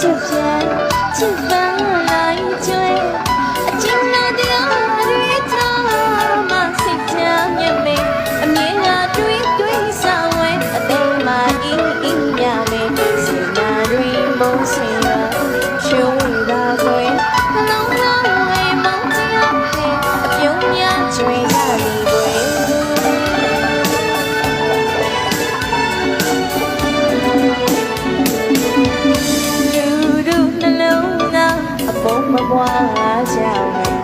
就别就烦来追，今那的阿瑞他嘛谁家也没，阿咩阿对对上位，阿对嘛因因呀嘞，谁那瑞梦谁。花香